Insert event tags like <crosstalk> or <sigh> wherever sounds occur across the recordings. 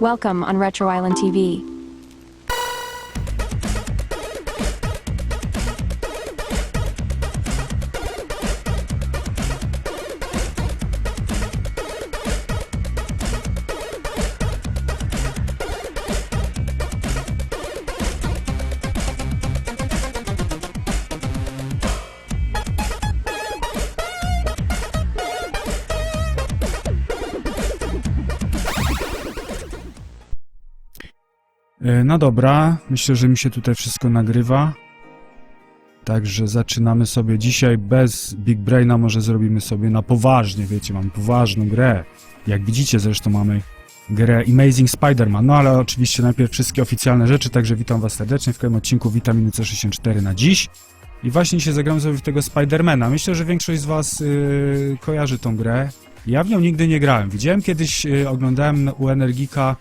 Welcome on Retro Island TV. No dobra, myślę, że mi się tutaj wszystko nagrywa. Także zaczynamy sobie dzisiaj bez Big Braina, może zrobimy sobie na poważnie, wiecie, mamy poważną grę. Jak widzicie zresztą mamy grę Amazing Spider-Man, no ale oczywiście najpierw wszystkie oficjalne rzeczy, także witam was serdecznie w kolejnym odcinku Witaminy C64 na dziś. I właśnie się zagramy sobie w tego Spidermana. Myślę, że większość z was yy, kojarzy tą grę. Ja w nią nigdy nie grałem. Widziałem kiedyś, yy, oglądałem u Energika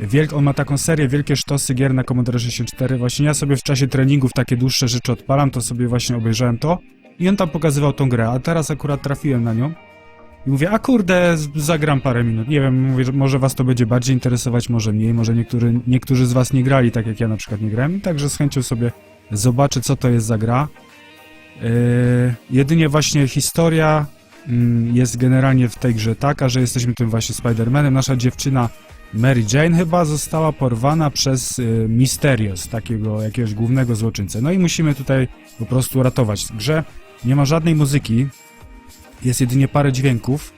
Wielk, on ma taką serię Wielkie Sztosy gier na Commodore 64. Właśnie ja sobie w czasie treningów takie dłuższe rzeczy odpalam, to sobie właśnie obejrzałem to. I on tam pokazywał tą grę, a teraz akurat trafiłem na nią. I mówię, a kurde, zagram parę minut. Nie wiem, mówię, że może was to będzie bardziej interesować, może mniej, może niektóry, niektórzy z was nie grali, tak jak ja na przykład nie grałem. Także z chęcią sobie zobaczę, co to jest za gra. Yy, jedynie właśnie historia mm, jest generalnie w tej grze taka, że jesteśmy tym właśnie Spider-Manem. Nasza dziewczyna Mary Jane chyba została porwana przez y, Mysterios, takiego jakiegoś głównego złoczyńcę. No i musimy tutaj po prostu ratować. Grze nie ma żadnej muzyki, jest jedynie parę dźwięków.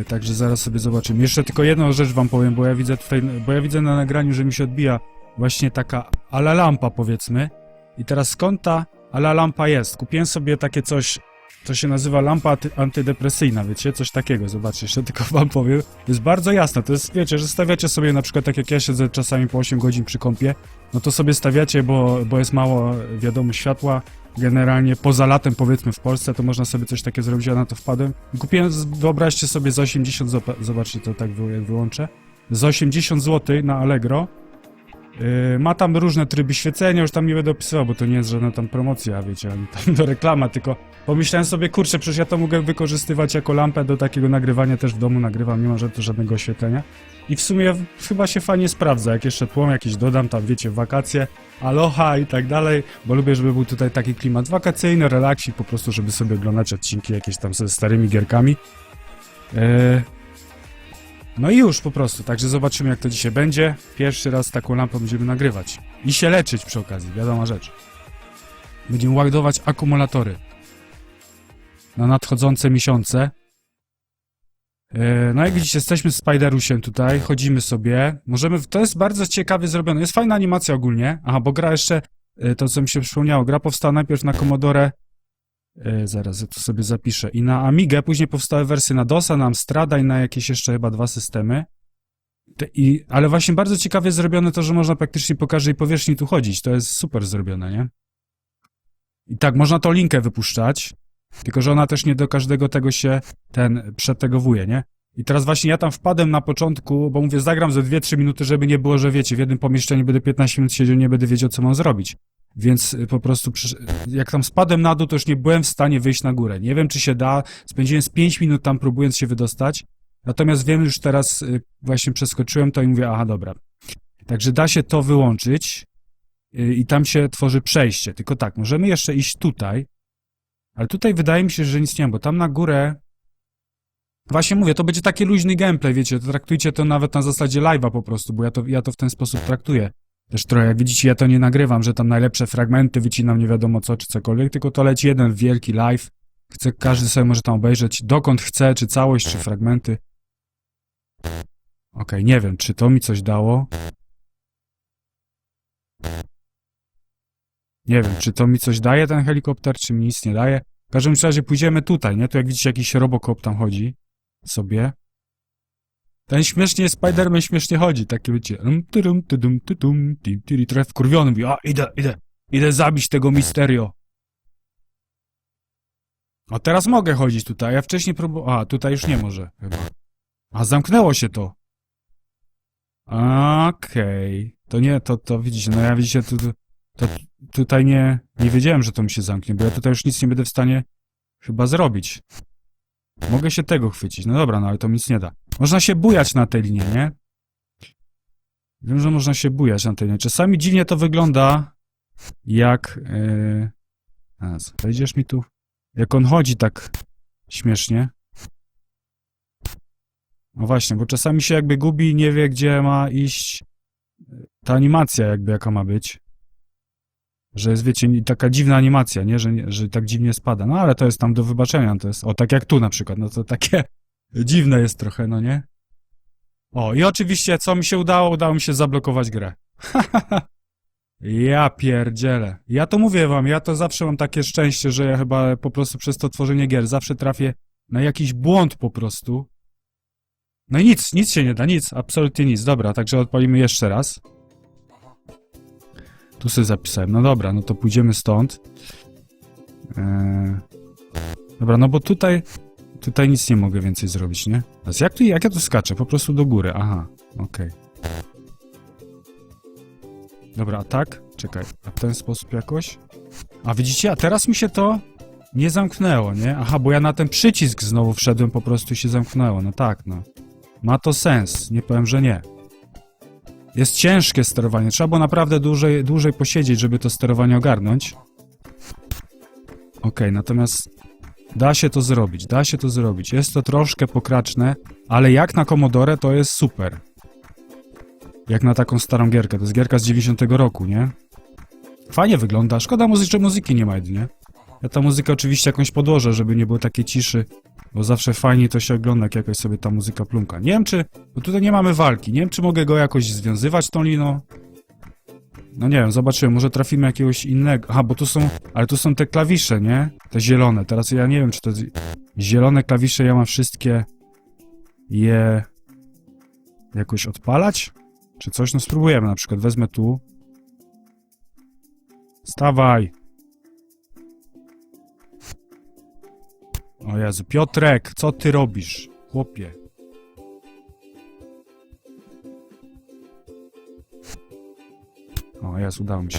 Y, także zaraz sobie zobaczymy. Jeszcze tylko jedną rzecz wam powiem, bo ja widzę tutaj, bo ja widzę na nagraniu, że mi się odbija właśnie taka ala lampa powiedzmy. I teraz skąd ta ala lampa jest? Kupiłem sobie takie coś, to się nazywa lampa anty- antydepresyjna, wiecie? Coś takiego, zobaczcie, jeszcze tylko wam powiem. Jest bardzo jasna, to jest, wiecie, że stawiacie sobie na przykład, tak jak ja siedzę czasami po 8 godzin przy kąpie, no to sobie stawiacie, bo, bo jest mało, wiadomo, światła. Generalnie poza latem, powiedzmy w Polsce, to można sobie coś takiego zrobić, ja na to wpadłem. Kupiłem, wyobraźcie sobie, za 80 zł, zobaczcie to tak wy, wyłączę, za 80 zł na Allegro. Yy, ma tam różne tryby świecenia, już tam nie będę opisywał, bo to nie jest żadna tam promocja, wiecie, ani tam do reklama, tylko Pomyślałem sobie, kurczę, przecież ja to mogę wykorzystywać jako lampę do takiego nagrywania, też w domu nagrywam, nie ma ża- żadnego oświetlenia. I w sumie chyba się fajnie sprawdza, jak jeszcze tłum jakiś dodam, tam wiecie, wakacje, aloha i tak dalej, bo lubię, żeby był tutaj taki klimat wakacyjny, relaksik, po prostu, żeby sobie oglądać odcinki jakieś tam ze starymi gierkami. Eee... No i już po prostu, także zobaczymy jak to dzisiaj będzie. Pierwszy raz taką lampą będziemy nagrywać. I się leczyć przy okazji, wiadoma rzecz. Będziemy ładować akumulatory na nadchodzące miesiące. E, No jak widzicie, jesteśmy z Spiderusiem tutaj, chodzimy sobie. Możemy, to jest bardzo ciekawie zrobione, jest fajna animacja ogólnie. Aha, bo gra jeszcze, e, to co mi się przypomniało, gra powstała najpierw na Commodore, zaraz ja tu sobie zapiszę, i na Amigę, później powstały wersje na DOSa, na Amstrada i na jakieś jeszcze chyba dwa systemy. Te- I, ale właśnie bardzo ciekawie zrobione to, że można praktycznie po każdej powierzchni tu chodzić, to jest super zrobione, nie? I tak, można tą linkę wypuszczać, tylko, że ona też nie do każdego tego się ten przetegowuje, nie? I teraz właśnie ja tam wpadłem na początku, bo mówię, zagram ze 2-3 minuty, żeby nie było, że wiecie, w jednym pomieszczeniu będę 15 minut siedział, nie będę wiedział, co mam zrobić. Więc y, po prostu, jak tam spadłem na dół, to już nie byłem w stanie wyjść na górę. Nie wiem, czy się da. Spędziłem z 5 minut tam próbując się wydostać. Natomiast wiem, już teraz y, właśnie przeskoczyłem to i mówię, aha, dobra. Także da się to wyłączyć y, i tam się tworzy przejście. Tylko tak, możemy jeszcze iść tutaj, ale tutaj wydaje mi się, że nic nie ma, bo tam na górę. Właśnie mówię, to będzie taki luźny gameplay, wiecie, traktujcie to nawet na zasadzie live'a po prostu, bo ja to, ja to w ten sposób traktuję. Też trochę, jak widzicie, ja to nie nagrywam, że tam najlepsze fragmenty wycinam nie wiadomo co, czy cokolwiek, tylko to leci jeden wielki live. Chce, każdy sobie może tam obejrzeć dokąd chce, czy całość, czy fragmenty. Okej, nie wiem, czy to mi coś dało. Nie wiem, czy to mi coś daje ten helikopter, czy mi nic nie daje. W każdym razie pójdziemy tutaj, nie? Tu jak widzicie jakiś Robocop tam chodzi sobie. Ten śmiesznie Spider-Man śmiesznie chodzi, takie wiecie. um, tyrum, tydum, tytum, tim, tiri, Trochę wkurwiony mówi, a idę, idę, idę zabić tego Misterio. A teraz mogę chodzić tutaj, ja wcześniej próbowałem, a tutaj już nie może chyba. A zamknęło się to. Okej. To nie, to, to widzicie, no ja widzicie, tu, to tutaj nie, nie wiedziałem, że to mi się zamknie, bo ja tutaj już nic nie będę w stanie chyba zrobić. Mogę się tego chwycić. No dobra, no ale to mi nic nie da. Można się bujać na tej linie, nie? Wiem, że można się bujać na tej linie. Czasami dziwnie to wygląda, jak... Yy... Wejdziesz mi tu? Jak on chodzi tak śmiesznie. No właśnie, bo czasami się jakby gubi i nie wie, gdzie ma iść y, ta animacja jakby, jaka ma być. Że jest, wiecie, taka dziwna animacja, nie? Że, że tak dziwnie spada. No ale to jest tam do wybaczenia, to jest, o, tak jak tu na przykład, no to takie dziwne jest trochę, no nie? O, i oczywiście, co mi się udało? Udało mi się zablokować grę. <laughs> ja pierdzielę. Ja to mówię wam, ja to zawsze mam takie szczęście, że ja chyba po prostu przez to tworzenie gier zawsze trafię na jakiś błąd po prostu. No i nic, nic się nie da, nic, absolutnie nic. Dobra, także odpalimy jeszcze raz. Tu sobie zapisałem. No dobra, no to pójdziemy stąd. Eee... Dobra, no bo tutaj tutaj nic nie mogę więcej zrobić, nie? Teraz jak, tu, jak ja tu skaczę? Po prostu do góry. Aha, okej. Dobra, a tak? Czekaj, a w ten sposób jakoś? A widzicie, a teraz mi się to nie zamknęło, nie? Aha, bo ja na ten przycisk znowu wszedłem, po prostu się zamknęło. No tak, no. Ma to sens, nie powiem, że nie. Jest ciężkie sterowanie, trzeba było naprawdę dłużej, dłużej posiedzieć, żeby to sterowanie ogarnąć. Okej, natomiast da się to zrobić, da się to zrobić. Jest to troszkę pokraczne, ale jak na Commodore to jest super. Jak na taką starą gierkę, to jest gierka z 90 roku, nie? Fajnie wygląda, szkoda muzy że muzyki nie ma jedynie. Ja ta muzykę oczywiście jakąś podłożę, żeby nie było takiej ciszy, bo zawsze fajnie to się ogląda, jak jakaś sobie ta muzyka plumka. Nie wiem, czy... Bo tutaj nie mamy walki. Nie wiem, czy mogę go jakoś związywać tą liną. No nie wiem, zobaczymy. Może trafimy jakiegoś innego. Aha, bo tu są... Ale tu są te klawisze, nie? Te zielone. Teraz ja nie wiem, czy to jest... Zielone klawisze ja mam wszystkie... Je... Jakoś odpalać? Czy coś? No spróbujemy. Na przykład wezmę tu. Stawaj! O Jezu, Piotrek, co ty robisz? Chłopie. O Jezu, udało mi się.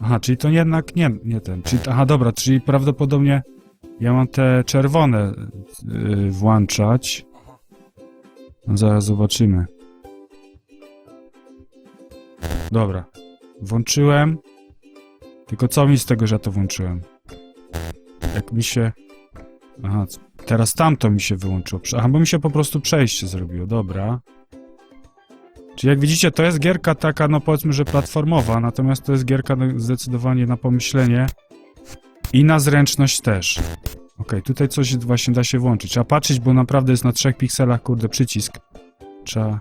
Aha, czyli to jednak nie, nie ten. Czyli, aha, dobra, czyli prawdopodobnie ja mam te czerwone yy, włączać. No, zaraz zobaczymy. Dobra. Włączyłem. Tylko co mi z tego, że ja to włączyłem? Jak mi się... Aha, teraz tamto mi się wyłączyło. Aha, bo mi się po prostu przejście zrobiło, dobra. Czyli jak widzicie, to jest gierka taka, no powiedzmy, że platformowa, natomiast to jest gierka no, zdecydowanie na pomyślenie i na zręczność też. Okej, tutaj coś właśnie da się włączyć. Trzeba patrzeć, bo naprawdę jest na trzech pikselach, kurde, przycisk. Trzeba...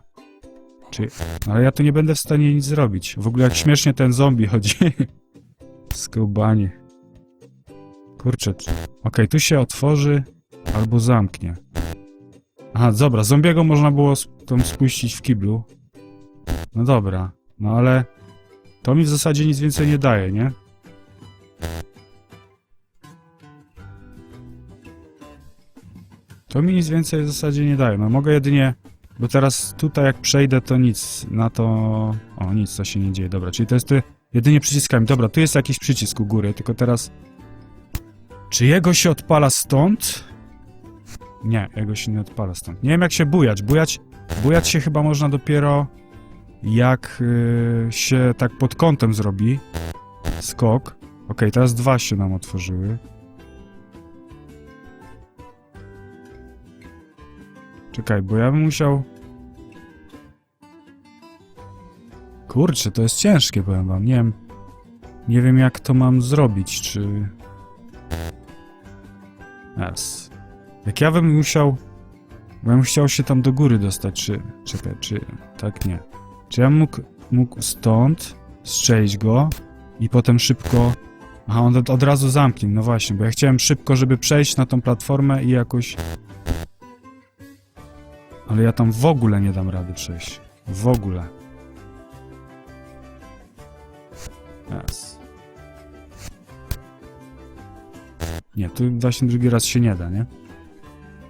Czy... Ale ja tu nie będę w stanie nic zrobić. W ogóle jak śmiesznie ten zombie chodzi. <laughs> Skubanie. Kurczę. Okej, tu się otworzy albo zamknie. Aha, dobra, zombiego można było tam spuścić w kiblu. No dobra, no ale to mi w zasadzie nic więcej nie daje, nie? To mi nic więcej w zasadzie nie daje. No mogę jedynie, bo teraz tutaj jak przejdę, to nic na to... O, nic, to się nie dzieje. Dobra, czyli to jest ty jedynie przyciskami. Dobra, tu jest jakiś przycisk u góry, tylko teraz... Czy jego się odpala stąd? Nie, jego się nie odpala stąd. Nie wiem jak się bujać. Bujać, bujać się chyba można dopiero jak y, się tak pod kątem zrobi skok. Okej, teraz dwa się nam otworzyły. Czekaj, bo ja bym musiał... Kurczę, to jest ciężkie, powiem wam. Nie wiem, nie wiem jak to mam zrobić, czy... Yes. Jak ja bym musiał... Bym chciał się tam do góry dostać, czy... Czekaj, czy... Tak, nie. Czy ja mógł, mógł stąd strzelić go i potem szybko... Aha, on od, od razu zamknie, no właśnie, bo ja chciałem szybko, żeby przejść na tą platformę i jakoś... Ale ja tam w ogóle nie dam rady przejść. W ogóle. Yes. Nie, tu właśnie drugi raz się nie da, nie?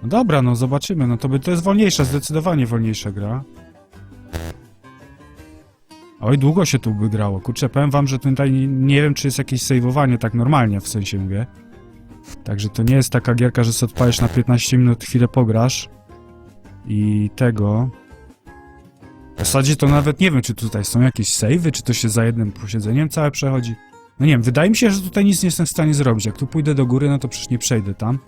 No dobra, no zobaczymy. No to by to jest wolniejsza, zdecydowanie wolniejsza gra. Oj, długo się tu by grało. Kurczę, powiem wam, że tutaj nie, wiem, czy jest jakieś saveowanie tak normalnie, w sensie mówię. Także to nie jest taka gierka, że sobie odpalisz na 15 minut, chwilę pograsz. i tego. W zasadzie to nawet nie wiem, czy tutaj są jakieś savey, czy to się za jednym posiedzeniem całe przechodzi. No nie wiem, wydaje mi się, że tutaj nic nie jestem w stanie zrobić. Jak tu pójdę do góry, no to przecież nie przejdę tam.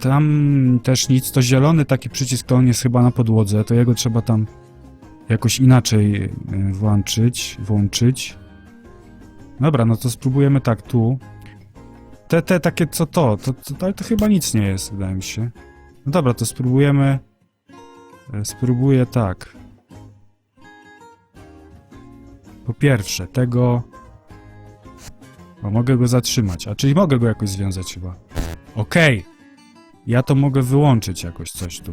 Tam też nic. To zielony taki przycisk, to on jest chyba na podłodze, to jego trzeba tam jakoś inaczej y, włączyć, włączyć. Dobra, no to spróbujemy tak tu. Te, te takie co to, to, to, to chyba nic nie jest, wydaje mi się. No dobra, to spróbujemy. e, Spróbuję tak. Po pierwsze, tego. Mogę go zatrzymać. A czyli mogę go jakoś związać chyba. Okej. Ja to mogę wyłączyć jakoś coś tu.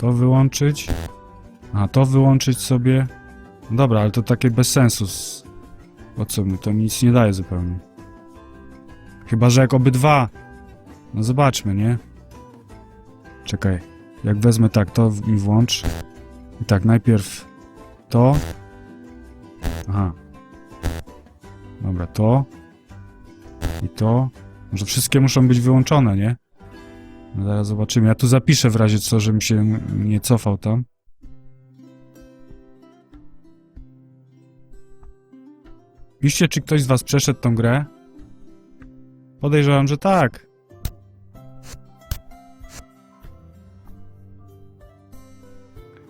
To wyłączyć. A to wyłączyć sobie. Dobra, ale to takie bez sensu. Po co mi? To mi nic nie daje zupełnie. Chyba, że jak obydwa. No zobaczmy, nie? Czekaj. Jak wezmę tak, to mi włącz. I tak, najpierw to. Aha. Dobra, to. I to. Może wszystkie muszą być wyłączone, nie? No zaraz zobaczymy. Ja tu zapiszę w razie co, żebym się nie cofał tam. Piszcie, czy ktoś z was przeszedł tą grę? Podejrzewam, że tak.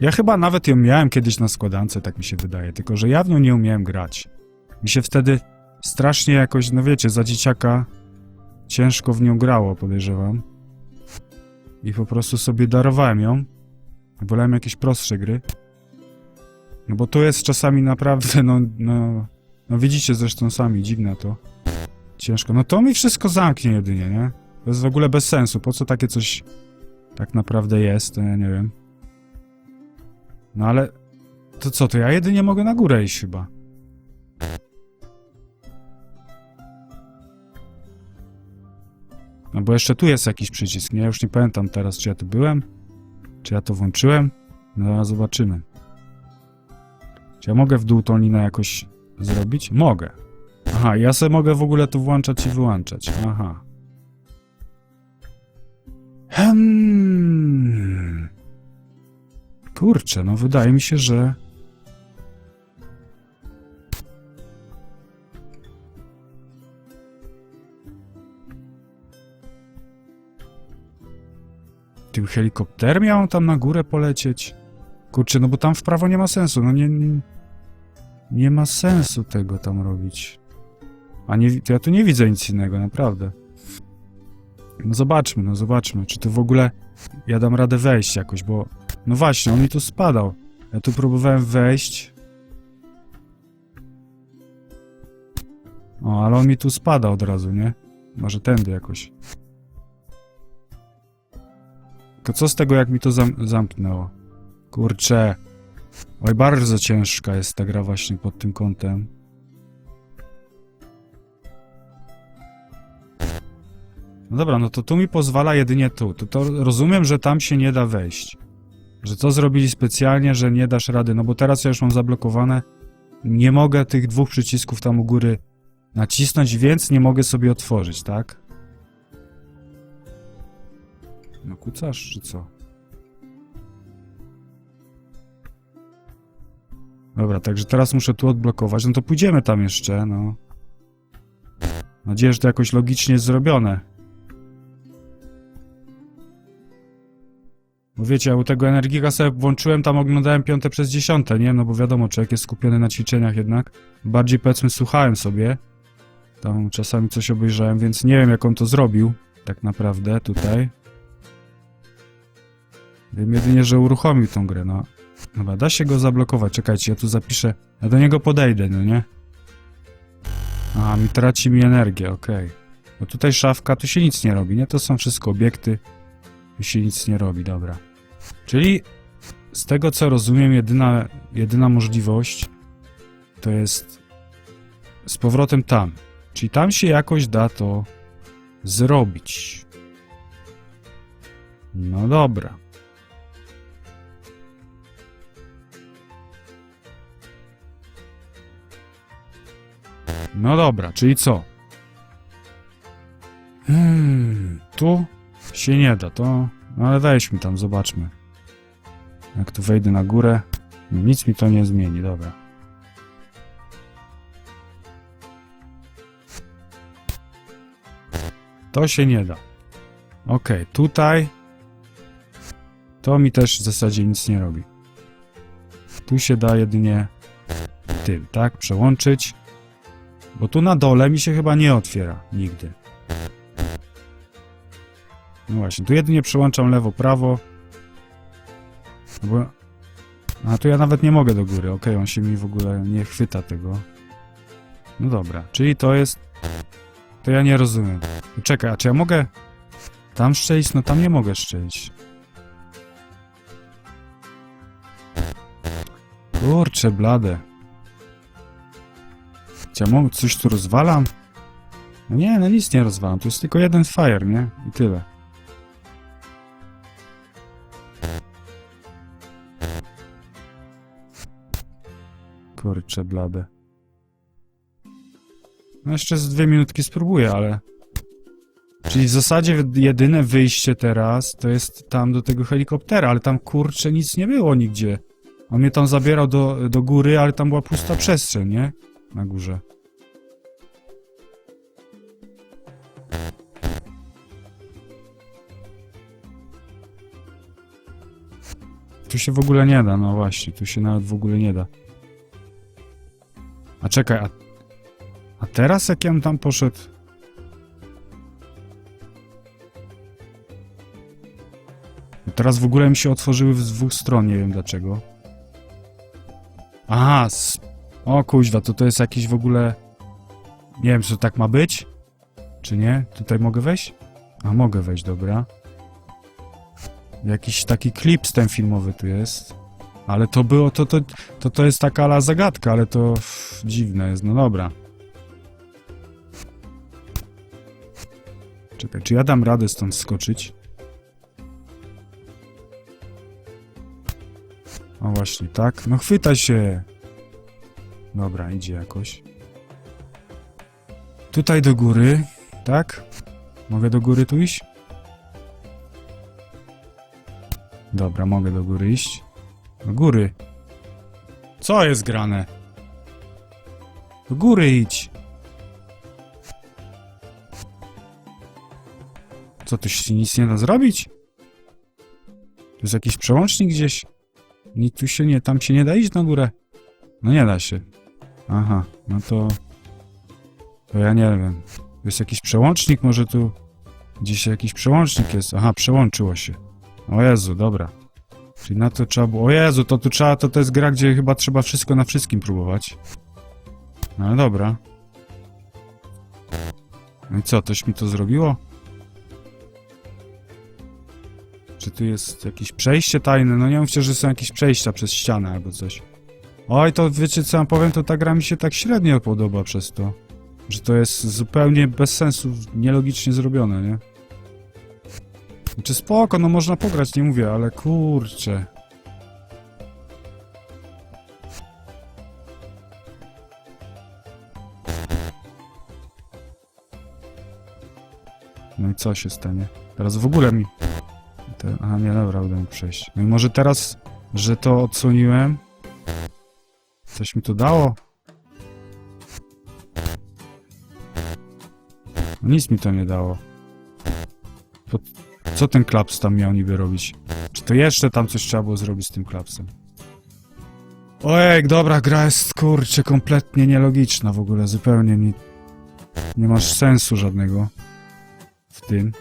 Ja chyba nawet ją miałem kiedyś na składance, tak mi się wydaje, tylko że ja w nią nie umiałem grać. Mi się wtedy strasznie jakoś, no wiecie, za dzieciaka ciężko w nią grało, podejrzewam. I po prostu sobie darowałem ją. Wolałem jakieś prostsze gry. No bo to jest czasami naprawdę, no, no, no widzicie zresztą sami, dziwne to. Ciężko. No to mi wszystko zamknie jedynie, nie? To jest w ogóle bez sensu. Po co takie coś tak naprawdę jest, to ja nie wiem. No ale to co, to ja jedynie mogę na górę iść chyba. No bo jeszcze tu jest jakiś przycisk, nie? Już nie pamiętam teraz, czy ja tu byłem, czy ja to włączyłem. No, zobaczymy. Czy ja mogę w dół tą linę jakoś zrobić? Mogę. Aha, ja sobie mogę w ogóle tu włączać i wyłączać. Aha. Hmm. Kurczę, no wydaje mi się, że... Tym helikopter miał tam na górę polecieć? Kurczę, no bo tam w prawo nie ma sensu, no nie... Nie, nie ma sensu tego tam robić. A nie, to ja tu nie widzę nic innego, naprawdę. No zobaczmy, no zobaczmy, czy tu w ogóle ja dam radę wejść jakoś, bo... No właśnie, on mi tu spadał. Ja tu próbowałem wejść. O, ale on mi tu spada od razu, nie? Może tędy jakoś. Tylko co z tego, jak mi to zam zamknęło? Kurczę. Oj, bardzo ciężka jest ta gra właśnie pod tym kątem. No dobra, no to tu mi pozwala jedynie tu. To, to rozumiem, że tam się nie da wejść. Że to zrobili specjalnie, że nie dasz rady, no bo teraz ja już mam zablokowane. Nie mogę tych dwóch przycisków tam u góry nacisnąć, więc nie mogę sobie otworzyć, tak? No kucasz, czy co? Dobra, także teraz muszę tu odblokować. No to pójdziemy tam jeszcze, no. Mam nadzieję, że to jakoś logicznie jest zrobione. Bo wiecie, ja u tego Energika sobie włączyłem, tam oglądałem piąte przez dziesiąte, nie? No bo wiadomo, człowiek jest skupiony na ćwiczeniach jednak. Bardziej powiedzmy słuchałem sobie. Tam czasami coś obejrzałem, więc nie wiem jak on to zrobił. Tak naprawdę tutaj. Wiem jedynie, że uruchomił tą grę, no. Dobra, da się go zablokować. Czekajcie, ja tu zapiszę. Ja do niego podejdę, no nie? A, mi traci mi energię, okej. Bo tutaj szafka, tu się nic nie robi, nie? To są wszystko obiekty. Tu się nic nie robi, dobra. Czyli z tego co rozumiem, jedyna, jedyna możliwość to jest z powrotem tam. Czyli tam się jakoś da to zrobić. No dobra. No dobra, czyli co? Hmm, tu się nie da, to No ale weźmy tam, zobaczmy. Jak tu wejdę na górę, nic mi to nie zmieni, dobra. To się nie da. Okej, tutaj to mi też w zasadzie nic nie robi. Tu się da jedynie tym, tak? Przełączyć. Bo tu na dole mi się chyba nie otwiera nigdy. No właśnie, tu jedynie przełączam lewo, prawo. Bo... A tu ja nawet nie mogę do góry. Okej, on się mi w ogóle nie chwyta tego. No dobra, czyli to jest. To ja nie rozumiem. Czekaj, a czy ja mogę tam szczelić? No tam nie mogę szczelić. Kurcze blade. Ja mogę coś tu rozwalam? No nie, no nic nie rozwalam. Tu jest tylko jeden fire, nie? I tyle. Kurcze blade. No jeszcze z dwie minutki spróbuję, ale... Czyli w zasadzie jedyne wyjście teraz to jest tam do tego helikoptera, ale tam kurczę nic nie było nigdzie. On mnie tam zabierał do, do góry, ale tam była pusta przestrzeń, nie? Na górze. Tu się w ogóle nie da, no właśnie, tu się nawet w ogóle nie da. A czekaj, a, a teraz jak ja tam poszedł? No Teraz w ogóle mi się otworzyły z dwóch stron, nie wiem dlaczego. Aha, o kuźwa, to to jest jakiś w ogóle... Nie wiem, czy to tak ma być? Czy nie? Tutaj mogę wejść? A, mogę wejść, dobra. Jakiś taki klip z ten filmowy tu jest. Ale to było, to, to, to, to jest taka ala zagadka, ale to dziwne jest, no dobra. Czekaj, czy ja dam radę stąd skoczyć? O właśnie, tak? No chwyta się! Dobra, idzie jakoś. Tutaj do góry, tak? Mogę do góry tu iść? Dobra, mogę do góry iść. Do góry. Co jest grane? Do góry idź. Co, tu się nic nie da zrobić? Tu jest jakiś przełącznik gdzieś? Nic tu się nie, tam się nie da iść na górę. No nie da się. Aha, no to... To ja nie wiem. Jest jakiś przełącznik, może tu... Gdzieś jakiś przełącznik jest. Aha, przełączyło się. O Jezu, dobra. Czyli na to trzeba było... O Jezu, to tu trzeba... To, to jest gra, gdzie chyba trzeba wszystko na wszystkim próbować. No ale dobra. No i co, toś mi to zrobiło? Czy tu jest jakieś przejście tajne? No nie mówcie, że są jakieś przejścia przez ścianę albo coś. Oj, to wiecie co ja powiem, to ta gra mi się tak średnio podoba przez to. Że to jest zupełnie bez sensu, nielogicznie zrobione, nie? Znaczy spoko, no można pograć, nie mówię, ale kurczę. No i co się stanie? Teraz w ogóle mi... Te... Aha, nie, dobra, uda mi przejść. No i może teraz, że to odsłoniłem... Coś mi to dało? Nic mi to nie dało. Co ten klaps tam miał niby robić? Czy to jeszcze tam coś trzeba było zrobić z tym klapsem? Ojej, dobra, gra jest kurczę kompletnie nielogiczna w ogóle, zupełnie nie, nie masz sensu żadnego w tym.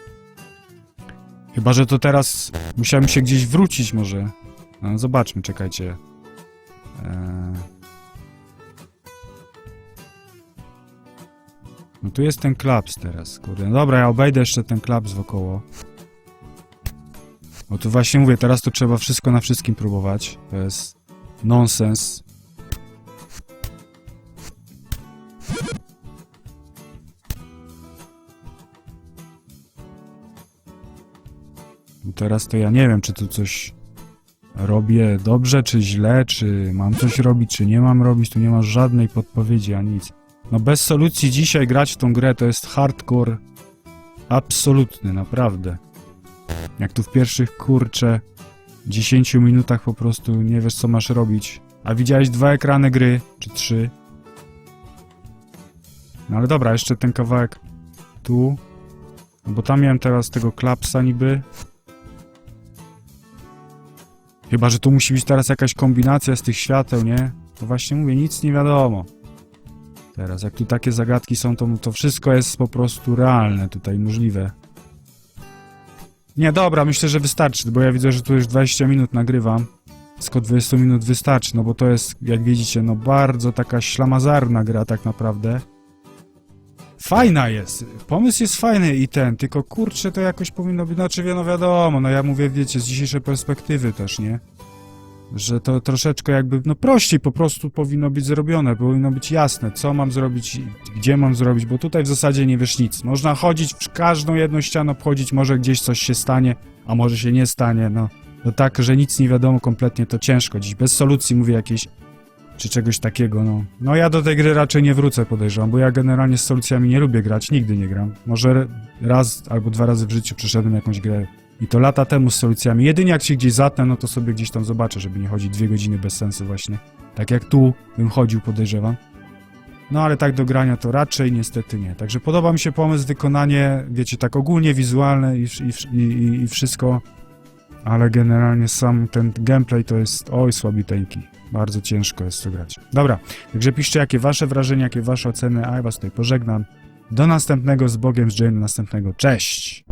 Chyba, że to teraz musiałem się gdzieś wrócić może. No, zobaczmy, czekajcie. Eee... No tu jest ten klaps teraz, kurde. No dobra, ja obejdę jeszcze ten klaps wokoło. Bo tu właśnie mówię, teraz to trzeba wszystko na wszystkim próbować. To jest nonsens. No Teraz to ja nie wiem, czy tu coś robię dobrze, czy źle, czy mam coś robić, czy nie mam robić. Tu nie ma żadnej podpowiedzi, a nic. No bez solucji dzisiaj grać w tą grę to jest hardcore absolutny, naprawdę. Jak tu w pierwszych, kurcze, 10 minutach po prostu nie wiesz, co masz robić. A widziałeś dwa ekrany gry, czy trzy. No ale dobra, jeszcze ten kawałek tu. No bo tam miałem teraz tego klapsa niby. Chyba, że tu musi być teraz jakaś kombinacja z tych świateł, nie? To właśnie mówię, nic nie wiadomo. Teraz, jak tu takie zagadki są, to, to wszystko jest po prostu realne tutaj, możliwe. Nie, dobra, myślę, że wystarczy, bo ja widzę, że tu już 20 minut nagrywam. Skoro 20 minut wystarczy, no bo to jest, jak widzicie, no bardzo taka ślamazarna gra tak naprawdę. Fajna jest, pomysł jest fajny i ten, tylko kurczę to jakoś powinno być, znaczy no wiadomo, no ja mówię, wiecie, z dzisiejszej perspektywy też, nie? Że to troszeczkę jakby, no prościej po prostu powinno być zrobione, powinno być jasne, co mam zrobić, i gdzie mam zrobić, bo tutaj w zasadzie nie wiesz nic. Można chodzić w każdą jedną ścianę, obchodzić, może gdzieś coś się stanie, a może się nie stanie, no. No tak, że nic nie wiadomo kompletnie, to ciężko dziś, bez solucji mówię jakiejś, czy czegoś takiego, no. No ja do tej gry raczej nie wrócę, podejrzewam, bo ja generalnie z solucjami nie lubię grać, nigdy nie gram. Może raz albo dwa razy w życiu przeszedłem jakąś grę i to lata temu z solucjami. Jedynie jak się gdzieś zatnę, no to sobie gdzieś tam zobaczę, żeby nie chodzić dwie godziny bez sensu właśnie. Tak jak tu bym chodził, podejrzewam. No ale tak do grania to raczej niestety nie. Także podoba mi się pomysł, wykonanie, wiecie, tak ogólnie wizualne i, i, i, i wszystko, ale generalnie sam ten gameplay to jest oj słabiteńki. Bardzo ciężko jest to grać. Dobra, także piszcie jakie wasze wrażenia, jakie wasze oceny, a ja was tutaj pożegnam. Do następnego, z Bogiem, z Jane, następnego. Cześć!